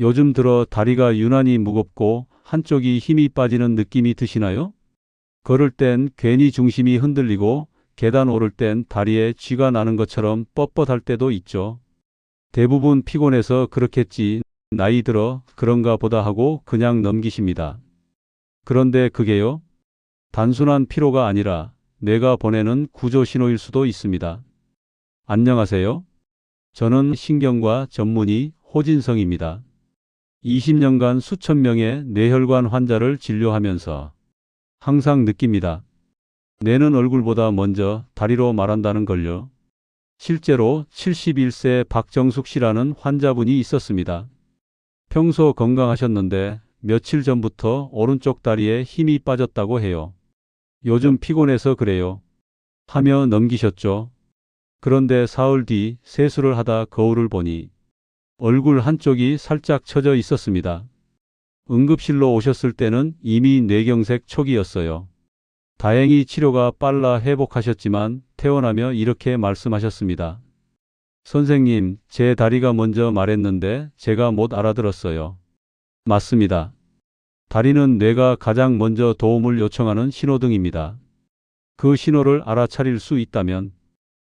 요즘 들어 다리가 유난히 무겁고 한쪽이 힘이 빠지는 느낌이 드시나요? 걸을 땐 괜히 중심이 흔들리고 계단 오를 땐 다리에 쥐가 나는 것처럼 뻣뻣할 때도 있죠. 대부분 피곤해서 그렇겠지. 나이 들어 그런가 보다 하고 그냥 넘기십니다. 그런데 그게요? 단순한 피로가 아니라 뇌가 보내는 구조 신호일 수도 있습니다. 안녕하세요. 저는 신경과 전문의 호진성입니다. 20년간 수천 명의 뇌혈관 환자를 진료하면서 항상 느낍니다. 뇌는 얼굴보다 먼저 다리로 말한다는 걸요. 실제로 71세 박정숙 씨라는 환자분이 있었습니다. 평소 건강하셨는데 며칠 전부터 오른쪽 다리에 힘이 빠졌다고 해요. 요즘 피곤해서 그래요. 하며 넘기셨죠. 그런데 사흘 뒤 세수를 하다 거울을 보니 얼굴 한쪽이 살짝 처져 있었습니다. 응급실로 오셨을 때는 이미 뇌경색 초기였어요. 다행히 치료가 빨라 회복하셨지만 퇴원하며 이렇게 말씀하셨습니다. 선생님, 제 다리가 먼저 말했는데 제가 못 알아들었어요. 맞습니다. 다리는 뇌가 가장 먼저 도움을 요청하는 신호등입니다. 그 신호를 알아차릴 수 있다면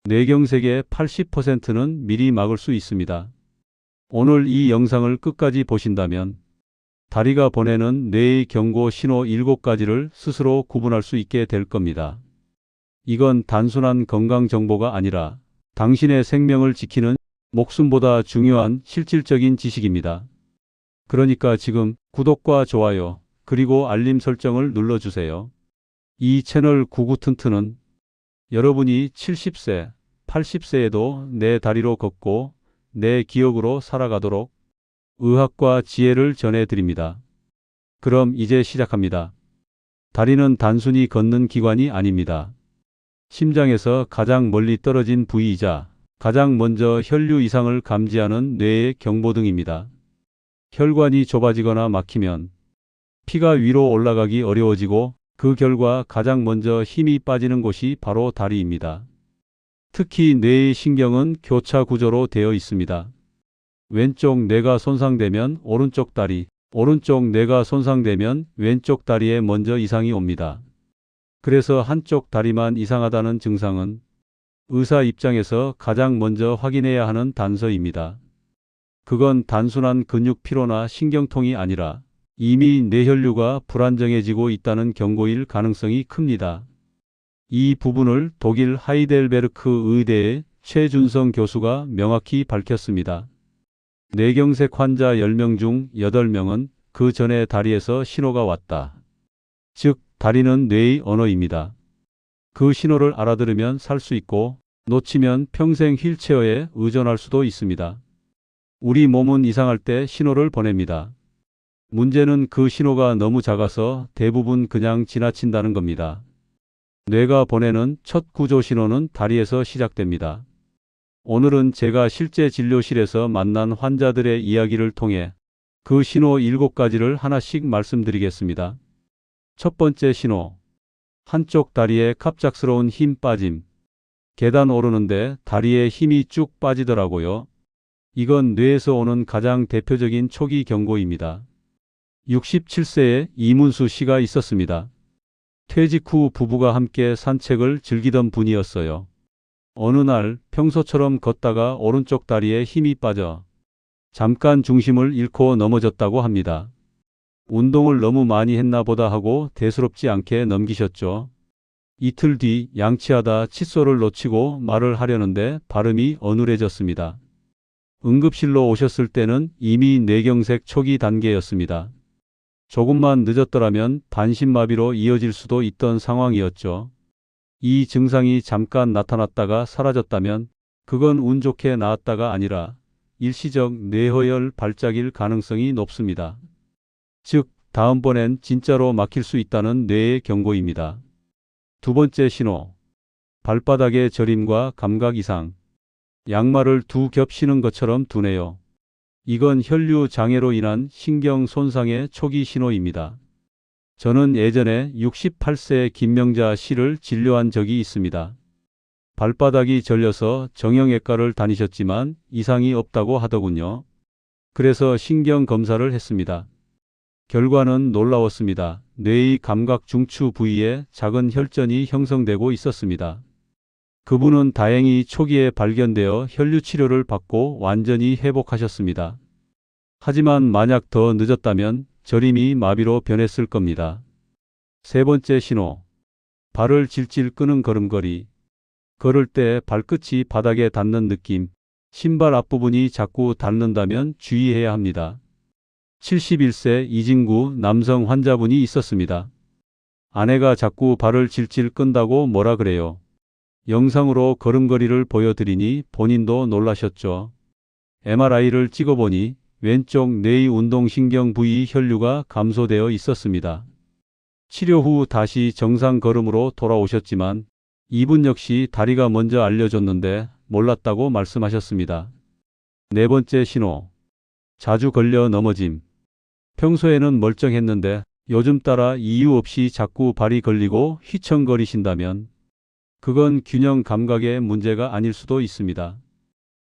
뇌경색의 80%는 미리 막을 수 있습니다. 오늘 이 영상을 끝까지 보신다면 다리가 보내는 뇌의 경고 신호 7가지를 스스로 구분할 수 있게 될 겁니다. 이건 단순한 건강 정보가 아니라 당신의 생명을 지키는 목숨보다 중요한 실질적인 지식입니다. 그러니까 지금 구독과 좋아요 그리고 알림 설정을 눌러주세요. 이 채널 구구튼튼은 여러분이 70세, 80세에도 내 다리로 걷고 내 기억으로 살아가도록 의학과 지혜를 전해드립니다. 그럼 이제 시작합니다. 다리는 단순히 걷는 기관이 아닙니다. 심장에서 가장 멀리 떨어진 부위이자 가장 먼저 혈류 이상을 감지하는 뇌의 경보등입니다. 혈관이 좁아지거나 막히면 피가 위로 올라가기 어려워지고 그 결과 가장 먼저 힘이 빠지는 곳이 바로 다리입니다. 특히 뇌의 신경은 교차 구조로 되어 있습니다. 왼쪽 뇌가 손상되면 오른쪽 다리, 오른쪽 뇌가 손상되면 왼쪽 다리에 먼저 이상이 옵니다. 그래서 한쪽 다리만 이상하다는 증상은 의사 입장에서 가장 먼저 확인해야 하는 단서입니다. 그건 단순한 근육 피로나 신경통이 아니라 이미 뇌혈류가 불안정해지고 있다는 경고일 가능성이 큽니다. 이 부분을 독일 하이델베르크 의대의 최준성 교수가 명확히 밝혔습니다. 뇌경색 환자 10명 중 8명은 그 전에 다리에서 신호가 왔다. 즉, 다리는 뇌의 언어입니다. 그 신호를 알아들으면 살 수 있고 놓치면 평생 휠체어에 의존할 수도 있습니다. 우리 몸은 이상할 때 신호를 보냅니다. 문제는 그 신호가 너무 작아서 대부분 그냥 지나친다는 겁니다. 뇌가 보내는 첫 구조 신호는 다리에서 시작됩니다. 오늘은 제가 실제 진료실에서 만난 환자들의 이야기를 통해 그 신호 7가지를 하나씩 말씀드리겠습니다. 첫 번째 신호. 한쪽 다리에 갑작스러운 힘 빠짐. 계단 오르는데 다리에 힘이 쭉 빠지더라고요. 이건 뇌에서 오는 가장 대표적인 초기 경고입니다. 67세의 이문수 씨가 있었습니다. 퇴직 후 부부가 함께 산책을 즐기던 분이었어요. 어느 날 평소처럼 걷다가 오른쪽 다리에 힘이 빠져 잠깐 중심을 잃고 넘어졌다고 합니다. 운동을 너무 많이 했나 보다 하고 대수롭지 않게 넘기셨죠. 이틀 뒤 양치하다 칫솔을 놓치고 말을 하려는데 발음이 어눌해졌습니다. 응급실로 오셨을 때는 이미 뇌경색 초기 단계였습니다. 조금만 늦었더라면 반신마비로 이어질 수도 있던 상황이었죠. 이 증상이 잠깐 나타났다가 사라졌다면 그건 운 좋게 나았다가 아니라 일시적 뇌허혈 발작일 가능성이 높습니다. 즉, 다음번엔 진짜로 막힐 수 있다는 뇌의 경고입니다. 두 번째 신호. 발바닥의 저림과 감각 이상. 양말을 두 겹 신은 것처럼 두네요. 이건 혈류 장애로 인한 신경 손상의 초기 신호입니다. 저는 예전에 68세 김명자 씨를 진료한 적이 있습니다. 발바닥이 절려서 정형외과를 다니셨지만 이상이 없다고 하더군요. 그래서 신경 검사를 했습니다. 결과는 놀라웠습니다. 뇌의 감각 중추 부위에 작은 혈전이 형성되고 있었습니다. 그분은 다행히 초기에 발견되어 혈류 치료를 받고 완전히 회복하셨습니다. 하지만 만약 더 늦었다면 저림이 마비로 변했을 겁니다. 세 번째 신호. 발을 질질 끄는 걸음걸이. 걸을 때 발끝이 바닥에 닿는 느낌. 신발 앞부분이 자꾸 닿는다면 주의해야 합니다. 71세 이진구 남성 환자분이 있었습니다. 아내가 자꾸 발을 질질 끈다고 뭐라 그래요. 영상으로 걸음걸이를 보여드리니 본인도 놀라셨죠. MRI를 찍어보니 왼쪽 뇌의 운동신경 부위 혈류가 감소되어 있었습니다. 치료 후 다시 정상 걸음으로 돌아오셨지만 이분 역시 다리가 먼저 알려줬는데 몰랐다고 말씀하셨습니다. 네 번째 신호. 자주 걸려 넘어짐. 평소에는 멀쩡했는데 요즘 따라 이유 없이 자꾸 발이 걸리고 휘청거리신다면 그건 균형 감각의 문제가 아닐 수도 있습니다.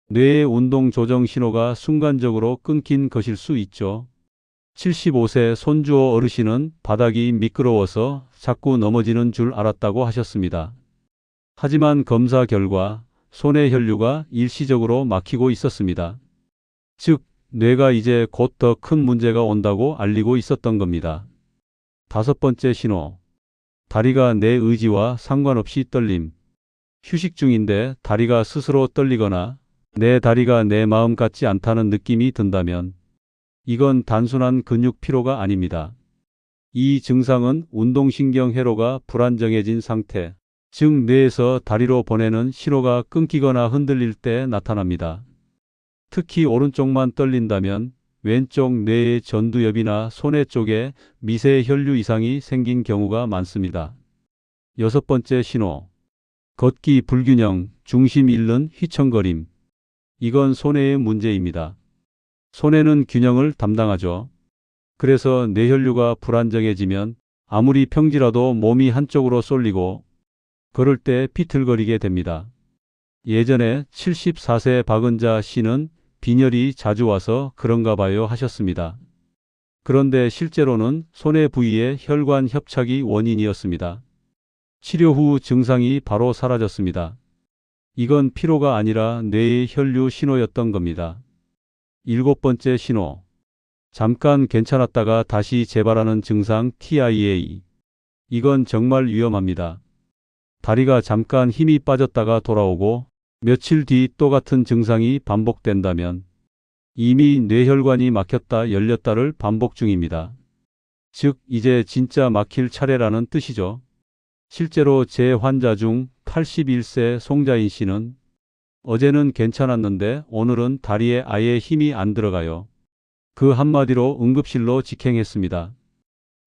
뇌의 운동 조정 신호가 순간적으로 끊긴 것일 수 있죠. 75세 손주어 어르신은 바닥이 미끄러워서 자꾸 넘어지는 줄 알았다고 하셨습니다. 하지만 검사 결과 손의 혈류가 일시적으로 막히고 있었습니다. 즉, 뇌가 이제 곧 더 큰 문제가 온다고 알리고 있었던 겁니다. 다섯 번째 신호. 다리가 내 의지와 상관없이 떨림. 휴식 중인데 다리가 스스로 떨리거나 내 다리가 내 마음 같지 않다는 느낌이 든다면 이건 단순한 근육 피로가 아닙니다. 이 증상은 운동신경 회로가 불안정해진 상태, 즉 뇌에서 다리로 보내는 신호가 끊기거나 흔들릴 때 나타납니다. 특히 오른쪽만 떨린다면 왼쪽 뇌의 전두엽이나 손해 쪽에 미세 혈류 이상이 생긴 경우가 많습니다. 여섯 번째 신호. 걷기 불균형, 중심 잃는 휘청거림. 이건 손해의 문제입니다. 손해는 균형을 담당하죠. 그래서 뇌혈류가 불안정해지면 아무리 평지라도 몸이 한쪽으로 쏠리고 걸을 때 비틀거리게 됩니다. 예전에 74세 박은자 씨는 빈혈이 자주 와서 그런가 봐요 하셨습니다. 그런데 실제로는 손해 부위의 혈관 협착이 원인이었습니다. 치료 후 증상이 바로 사라졌습니다. 이건 피로가 아니라 뇌의 혈류 신호였던 겁니다. 일곱 번째 신호. 잠깐 괜찮았다가 다시 재발하는 증상 TIA. 이건 정말 위험합니다. 다리가 잠깐 힘이 빠졌다가 돌아오고 며칠 뒤 또 같은 증상이 반복된다면 이미 뇌혈관이 막혔다 열렸다를 반복 중입니다. 즉, 이제 진짜 막힐 차례라는 뜻이죠. 실제로 제 환자 중 81세 송자인 씨는 어제는 괜찮았는데 오늘은 다리에 아예 힘이 안 들어가요. 그 한마디로 응급실로 직행했습니다.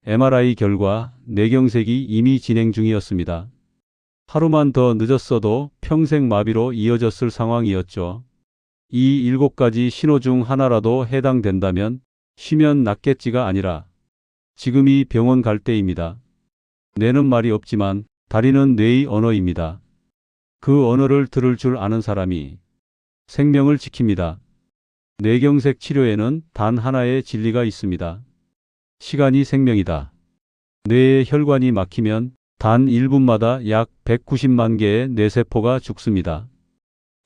MRI 결과 뇌경색이 이미 진행 중이었습니다. 하루만 더 늦었어도 평생 마비로 이어졌을 상황이었죠. 이 일곱 가지 신호 중 하나라도 해당된다면 쉬면 낫겠지가 아니라 지금이 병원 갈 때입니다. 뇌는 말이 없지만 다리는 뇌의 언어입니다. 그 언어를 들을 줄 아는 사람이 생명을 지킵니다. 뇌경색 치료에는 단 하나의 진리가 있습니다. 시간이 생명이다. 뇌의 혈관이 막히면 단 1분마다 약 190만 개의 뇌세포가 죽습니다.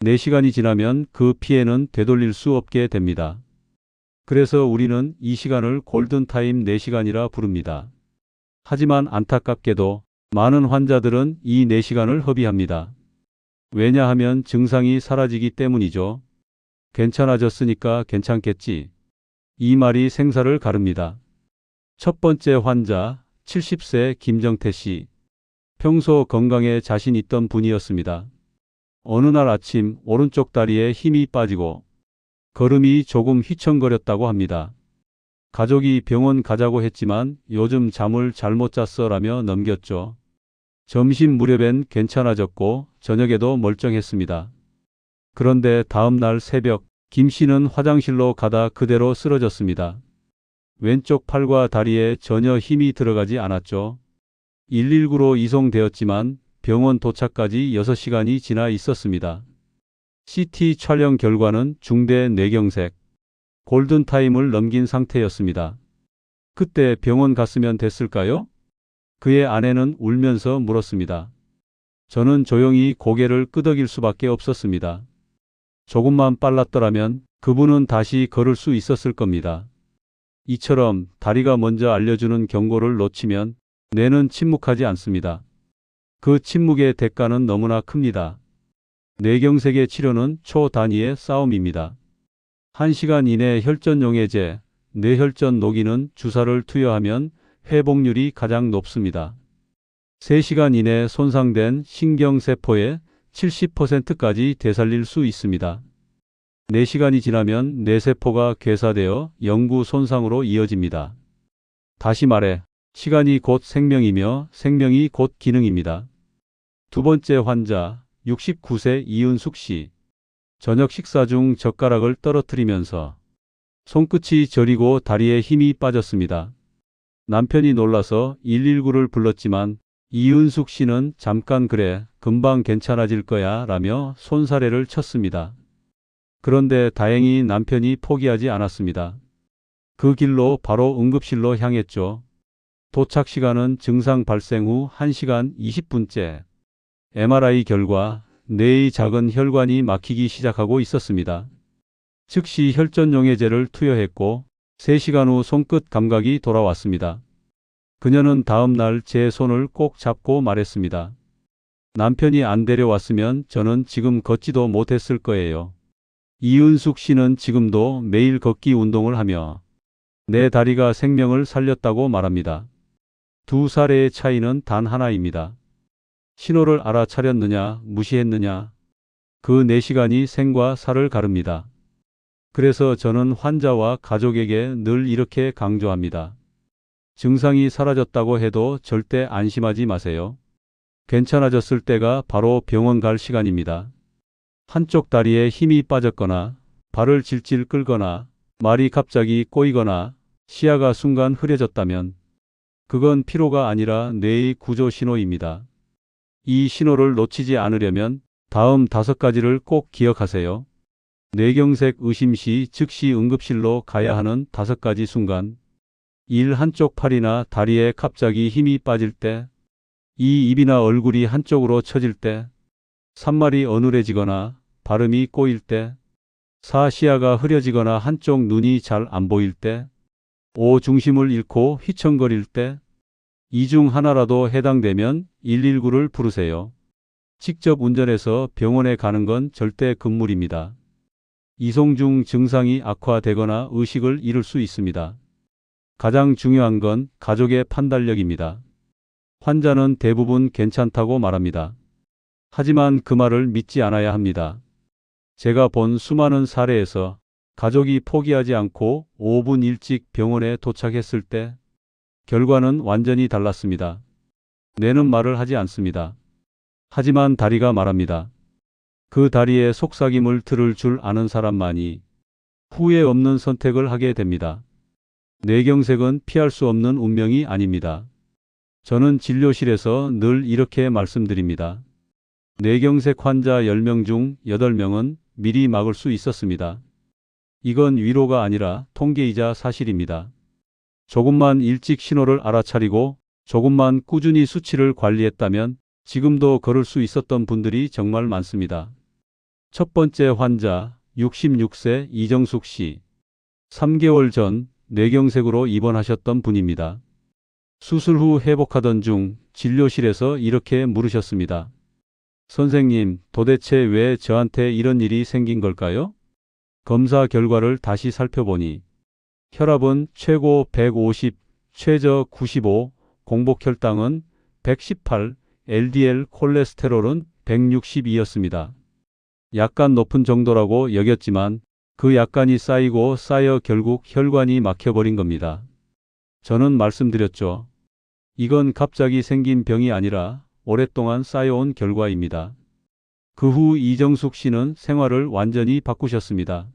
4시간이 지나면 그 피해는 되돌릴 수 없게 됩니다. 그래서 우리는 이 시간을 골든타임 4시간이라 부릅니다. 하지만 안타깝게도 많은 환자들은 이 4시간을 허비합니다. 왜냐하면 증상이 사라지기 때문이죠. 괜찮아졌으니까 괜찮겠지. 이 말이 생사를 가릅니다. 첫 번째 환자 70세 김정태 씨. 평소 건강에 자신 있던 분이었습니다. 어느 날 아침 오른쪽 다리에 힘이 빠지고 걸음이 조금 휘청거렸다고 합니다. 가족이 병원 가자고 했지만 요즘 잠을 잘못 잤어라며 넘겼죠. 점심 무렵엔 괜찮아졌고 저녁에도 멀쩡했습니다. 그런데 다음 날 새벽 김 씨는 화장실로 가다 그대로 쓰러졌습니다. 왼쪽 팔과 다리에 전혀 힘이 들어가지 않았죠. 119로 이송되었지만 병원 도착까지 6시간이 지나 있었습니다. CT 촬영 결과는 중대 뇌경색. 골든타임을 넘긴 상태였습니다. 그때 병원 갔으면 됐을까요? 그의 아내는 울면서 물었습니다. 저는 조용히 고개를 끄덕일 수밖에 없었습니다. 조금만 빨랐더라면 그분은 다시 걸을 수 있었을 겁니다. 이처럼 다리가 먼저 알려주는 경고를 놓치면 뇌는 침묵하지 않습니다. 그 침묵의 대가는 너무나 큽니다. 뇌경색의 치료는 초단위의 싸움입니다. 1시간 이내 혈전용해제, 뇌혈전 녹이는 주사를 투여하면 회복률이 가장 높습니다. 3시간 이내 손상된 신경세포의 70%까지 되살릴 수 있습니다. 4시간이 지나면 뇌세포가 괴사되어 영구 손상으로 이어집니다. 다시 말해, 시간이 곧 생명이며 생명이 곧 기능입니다. 두 번째 환자, 69세 이은숙 씨. 저녁 식사 중 젓가락을 떨어뜨리면서 손끝이 저리고 다리에 힘이 빠졌습니다. 남편이 놀라서 119를 불렀지만 이은숙 씨는 잠깐 그래, 금방 괜찮아질 거야 라며 손사래를 쳤습니다. 그런데 다행히 남편이 포기하지 않았습니다. 그 길로 바로 응급실로 향했죠. 도착 시간은 증상 발생 후 1시간 20분째. MRI 결과 뇌의 작은 혈관이 막히기 시작하고 있었습니다. 즉시 혈전용해제를 투여했고 3시간 후 손끝 감각이 돌아왔습니다. 그녀는 다음 날 제 손을 꼭 잡고 말했습니다. 남편이 안 데려왔으면 저는 지금 걷지도 못했을 거예요. 이은숙 씨는 지금도 매일 걷기 운동을 하며 내 다리가 생명을 살렸다고 말합니다. 두 사례의 차이는 단 하나입니다. 신호를 알아차렸느냐, 무시했느냐. 그네 시간이 생과 사를 가릅니다. 그래서 저는 환자와 가족에게 늘 이렇게 강조합니다. 증상이 사라졌다고 해도 절대 안심하지 마세요. 괜찮아졌을 때가 바로 병원 갈 시간입니다. 한쪽 다리에 힘이 빠졌거나 발을 질질 끌거나 말이 갑자기 꼬이거나 시야가 순간 흐려졌다면 그건 피로가 아니라 뇌의 구조 신호입니다. 이 신호를 놓치지 않으려면 다음 다섯 가지를 꼭 기억하세요. 뇌경색 의심 시 즉시 응급실로 가야 하는 다섯 가지 순간. 1. 한쪽 팔이나 다리에 갑자기 힘이 빠질 때. 2. 입이나 얼굴이 한쪽으로 처질 때. 3. 말이 어눌해지거나 발음이 꼬일 때. 4. 시야가 흐려지거나 한쪽 눈이 잘 안 보일 때. 5. 중심을 잃고 휘청거릴 때. 이 중 하나라도 해당되면 119를 부르세요. 직접 운전해서 병원에 가는 건 절대 금물입니다. 이송 중 증상이 악화되거나 의식을 잃을 수 있습니다. 가장 중요한 건 가족의 판단력입니다. 환자는 대부분 괜찮다고 말합니다. 하지만 그 말을 믿지 않아야 합니다. 제가 본 수많은 사례에서 가족이 포기하지 않고 5분 일찍 병원에 도착했을 때 결과는 완전히 달랐습니다. 뇌는 말을 하지 않습니다. 하지만 다리가 말합니다. 그 다리에 속삭임을 들을 줄 아는 사람만이 후회 없는 선택을 하게 됩니다. 뇌경색은 피할 수 없는 운명이 아닙니다. 저는 진료실에서 늘 이렇게 말씀드립니다. 뇌경색 환자 10명 중 8명은 미리 막을 수 있었습니다. 이건 위로가 아니라 통계이자 사실입니다. 조금만 일찍 신호를 알아차리고 조금만 꾸준히 수치를 관리했다면 지금도 걸을 수 있었던 분들이 정말 많습니다. 첫 번째 환자 66세 이정숙 씨. 3개월 전 뇌경색으로 입원하셨던 분입니다. 수술 후 회복하던 중 진료실에서 이렇게 물으셨습니다. 선생님, 도대체 왜 저한테 이런 일이 생긴 걸까요? 검사 결과를 다시 살펴보니 혈압은 최고 150, 최저 95, 공복 혈당은 118, LDL 콜레스테롤은 162였습니다. 약간 높은 정도라고 여겼지만 그 약간이 쌓이고 쌓여 결국 혈관이 막혀버린 겁니다. 저는 말씀드렸죠. 이건 갑자기 생긴 병이 아니라 오랫동안 쌓여온 결과입니다. 그 후 이정숙 씨는 생활을 완전히 바꾸셨습니다.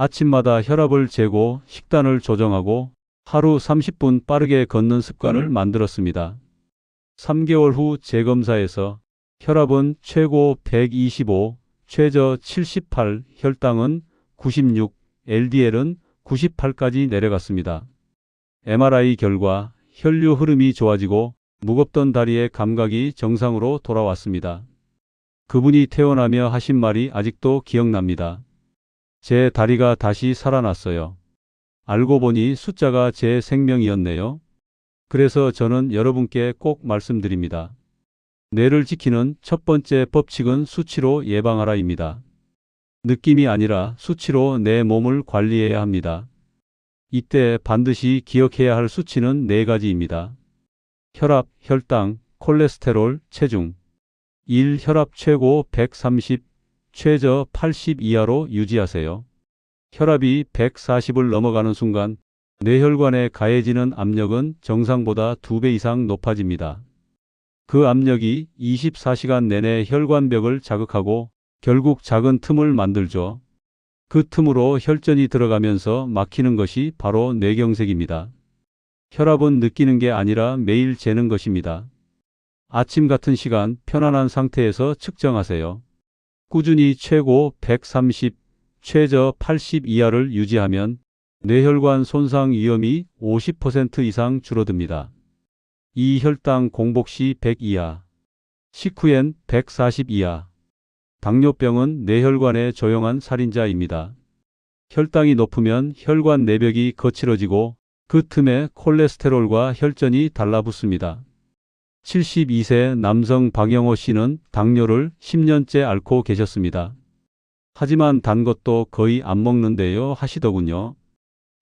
아침마다 혈압을 재고 식단을 조정하고 하루 30분 빠르게 걷는 습관을 만들었습니다. 3개월 후 재검사에서 혈압은 최고 125, 최저 78, 혈당은 96, LDL은 98까지 내려갔습니다. MRI 결과 혈류 흐름이 좋아지고 무겁던 다리의 감각이 정상으로 돌아왔습니다. 그분이 퇴원하며 하신 말이 아직도 기억납니다. 제 다리가 다시 살아났어요. 알고 보니 숫자가 제 생명이었네요. 그래서 저는 여러분께 꼭 말씀드립니다. 뇌를 지키는 첫 번째 법칙은 수치로 예방하라입니다. 느낌이 아니라 수치로 내 몸을 관리해야 합니다. 이때 반드시 기억해야 할 수치는 네 가지입니다. 혈압, 혈당, 콜레스테롤, 체중. 1. 혈압 최고 130, 최저 80 이하로 유지하세요. 혈압이 140을 넘어가는 순간 뇌혈관에 가해지는 압력은 정상보다 2배 이상 높아집니다. 그 압력이 24시간 내내 혈관벽을 자극하고 결국 작은 틈을 만들죠. 그 틈으로 혈전이 들어가면서 막히는 것이 바로 뇌경색입니다. 혈압은 느끼는 게 아니라 매일 재는 것입니다. 아침 같은 시간 편안한 상태에서 측정하세요. 꾸준히 최고 130, 최저 80 이하를 유지하면 뇌혈관 손상 위험이 50% 이상 줄어듭니다. 이 혈당 공복 시 100 이하, 식후엔 140 이하. 당뇨병은 뇌혈관의 조용한 살인자입니다. 혈당이 높으면 혈관 내벽이 거칠어지고 그 틈에 콜레스테롤과 혈전이 달라붙습니다. 72세 남성 박영호 씨는 당뇨를 10년째 앓고 계셨습니다. 하지만 단 것도 거의 안 먹는데요 하시더군요.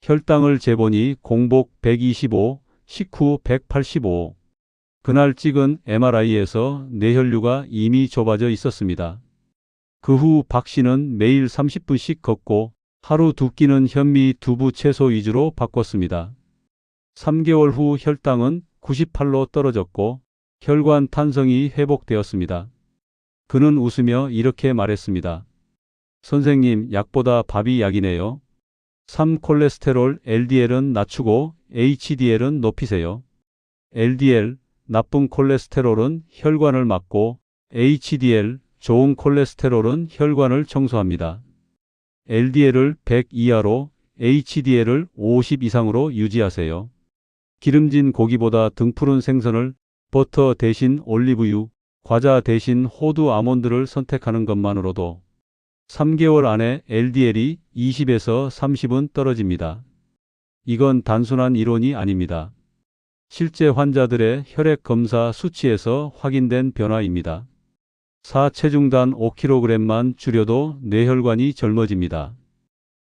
혈당을 재보니 공복 125, 식후 185. 그날 찍은 MRI에서 뇌혈류가 이미 좁아져 있었습니다. 그 후 박 씨는 매일 30분씩 걷고 하루 두 끼는 현미 두부 채소 위주로 바꿨습니다. 3개월 후 혈당은 98로 떨어졌고 혈관 탄성이 회복되었습니다. 그는 웃으며 이렇게 말했습니다. 선생님, 약보다 밥이 약이네요. 3. 콜레스테롤 LDL은 낮추고 HDL은 높이세요. LDL, 나쁜 콜레스테롤은 혈관을 막고 HDL, 좋은 콜레스테롤은 혈관을 청소합니다. LDL을 100 이하로 HDL을 50 이상으로 유지하세요. 기름진 고기보다 등푸른 생선을 버터 대신 올리브유, 과자 대신 호두 아몬드를 선택하는 것만으로도 3개월 안에 LDL이 20에서 30은 떨어집니다. 이건 단순한 이론이 아닙니다. 실제 환자들의 혈액 검사 수치에서 확인된 변화입니다. 4. 체중단 5kg만 줄여도 뇌혈관이 젊어집니다.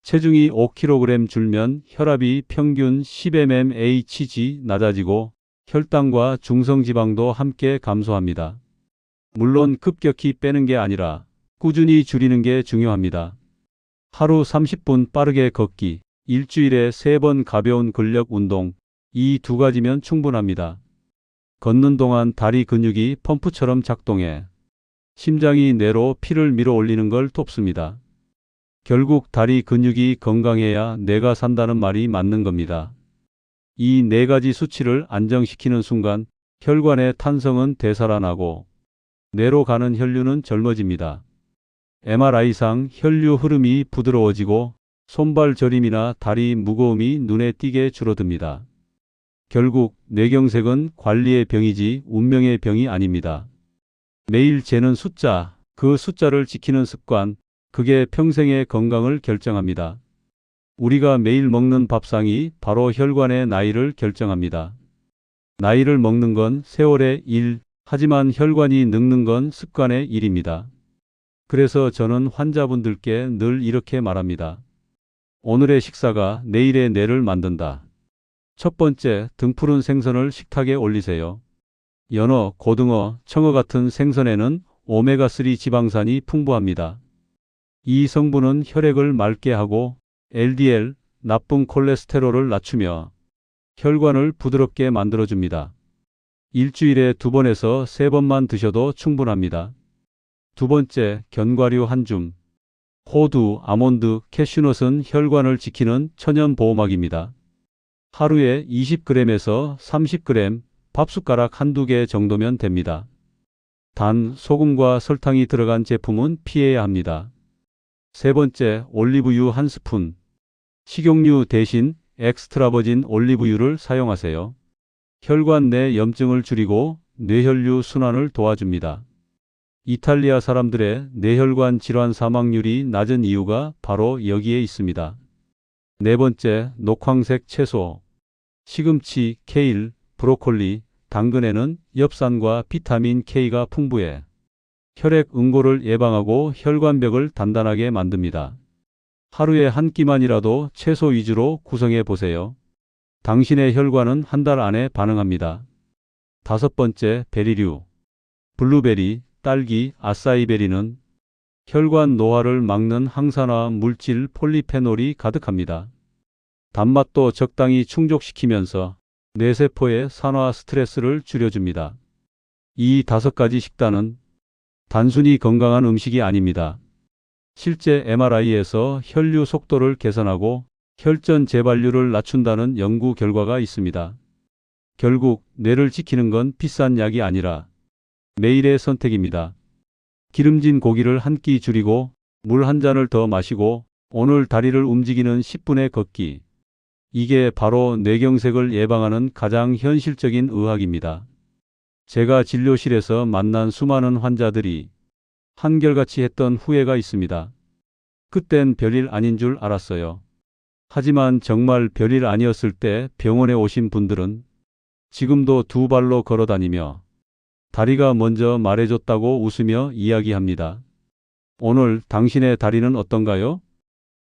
체중이 5kg 줄면 혈압이 평균 10mmHg 낮아지고 혈당과 중성지방도 함께 감소합니다. 물론 급격히 빼는 게 아니라 꾸준히 줄이는 게 중요합니다. 하루 30분 빠르게 걷기, 일주일에 3번 가벼운 근력 운동, 이 두 가지면 충분합니다. 걷는 동안 다리 근육이 펌프처럼 작동해 심장이 뇌로 피를 밀어 올리는 걸 돕습니다. 결국 다리 근육이 건강해야 뇌가 산다는 말이 맞는 겁니다. 이 네 가지 수치를 안정시키는 순간 혈관의 탄성은 되살아나고 뇌로 가는 혈류는 젊어집니다. MRI상 혈류 흐름이 부드러워지고 손발 저림이나 다리 무거움이 눈에 띄게 줄어듭니다. 결국 뇌경색은 관리의 병이지 운명의 병이 아닙니다. 매일 재는 숫자, 그 숫자를 지키는 습관, 그게 평생의 건강을 결정합니다. 우리가 매일 먹는 밥상이 바로 혈관의 나이를 결정합니다. 나이를 먹는 건 세월의 일, 하지만 혈관이 늙는 건 습관의 일입니다. 그래서 저는 환자분들께 늘 이렇게 말합니다. 오늘의 식사가 내일의 뇌를 만든다. 첫 번째, 등푸른 생선을 식탁에 올리세요. 연어, 고등어, 청어 같은 생선에는 오메가3 지방산이 풍부합니다. 이 성분은 혈액을 맑게 하고 LDL, 나쁜 콜레스테롤을 낮추며 혈관을 부드럽게 만들어줍니다. 일주일에 두 번에서 세 번만 드셔도 충분합니다. 두 번째, 견과류 한 줌. 호두, 아몬드, 캐슈넛은 혈관을 지키는 천연 보호막입니다. 하루에 20g에서 30g, 밥숟가락 한두 개 정도면 됩니다. 단, 소금과 설탕이 들어간 제품은 피해야 합니다. 세 번째, 올리브유 한 스푼. 식용유 대신 엑스트라버진 올리브유를 사용하세요. 혈관 내 염증을 줄이고 뇌혈류 순환을 도와줍니다. 이탈리아 사람들의 뇌혈관 질환 사망률이 낮은 이유가 바로 여기에 있습니다. 네 번째, 녹황색 채소. 시금치, 케일, 브로콜리, 당근에는 엽산과 비타민 K가 풍부해 혈액 응고를 예방하고 혈관벽을 단단하게 만듭니다. 하루에 한 끼만이라도 채소 위주로 구성해 보세요. 당신의 혈관은 한 달 안에 반응합니다. 다섯 번째, 베리류. 블루베리, 딸기, 아싸이베리는 혈관 노화를 막는 항산화 물질 폴리페놀이 가득합니다. 단맛도 적당히 충족시키면서 뇌세포의 산화 스트레스를 줄여줍니다. 이 다섯 가지 식단은 단순히 건강한 음식이 아닙니다. 실제 MRI에서 혈류 속도를 개선하고 혈전 재발률을 낮춘다는 연구 결과가 있습니다. 결국 뇌를 지키는 건 비싼 약이 아니라 매일의 선택입니다. 기름진 고기를 한 끼 줄이고 물 한 잔을 더 마시고 오늘 다리를 움직이는 10분의 걷기. 이게 바로 뇌경색을 예방하는 가장 현실적인 의학입니다. 제가 진료실에서 만난 수많은 환자들이 한결같이 했던 후회가 있습니다. 그땐 별일 아닌 줄 알았어요. 하지만 정말 별일 아니었을 때 병원에 오신 분들은 지금도 두 발로 걸어 다니며 다리가 먼저 말해줬다고 웃으며 이야기합니다. 오늘 당신의 다리는 어떤가요?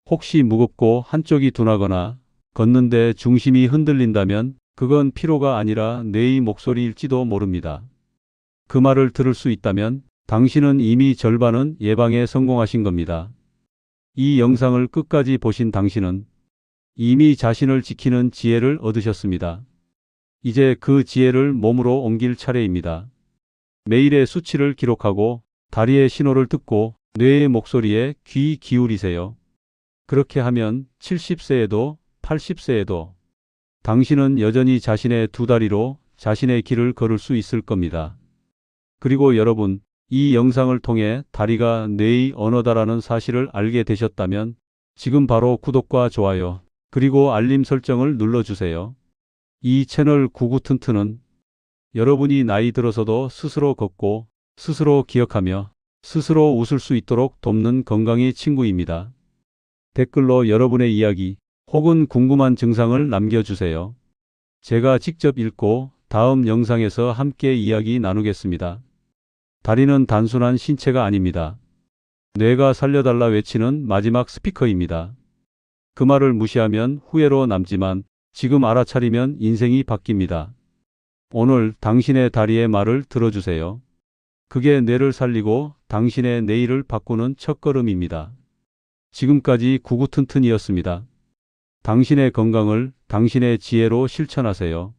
혹시 무겁고 한쪽이 둔하거나 걷는데 중심이 흔들린다면 그건 피로가 아니라 뇌의 목소리일지도 모릅니다. 그 말을 들을 수 있다면 당신은 이미 절반은 예방에 성공하신 겁니다. 이 영상을 끝까지 보신 당신은 이미 자신을 지키는 지혜를 얻으셨습니다. 이제 그 지혜를 몸으로 옮길 차례입니다. 매일의 수치를 기록하고 다리의 신호를 듣고 뇌의 목소리에 귀 기울이세요. 그렇게 하면 70세에도 80세에도 당신은 여전히 자신의 두 다리로 자신의 길을 걸을 수 있을 겁니다. 그리고 여러분, 이 영상을 통해 다리가 뇌의 언어다라는 사실을 알게 되셨다면 지금 바로 구독과 좋아요, 그리고 알림 설정을 눌러주세요. 이 채널 구구튼튼은 여러분이 나이 들어서도 스스로 걷고 스스로 기억하며 스스로 웃을 수 있도록 돕는 건강의 친구입니다. 댓글로 여러분의 이야기 혹은 궁금한 증상을 남겨주세요. 제가 직접 읽고 다음 영상에서 함께 이야기 나누겠습니다. 다리는 단순한 신체가 아닙니다. 뇌가 살려달라 외치는 마지막 스피커입니다. 그 말을 무시하면 후회로 남지만 지금 알아차리면 인생이 바뀝니다. 오늘 당신의 다리의 말을 들어주세요. 그게 뇌를 살리고 당신의 내일을 바꾸는 첫걸음입니다. 지금까지 구구튼튼이었습니다. 당신의 건강을 당신의 지혜로 실천하세요.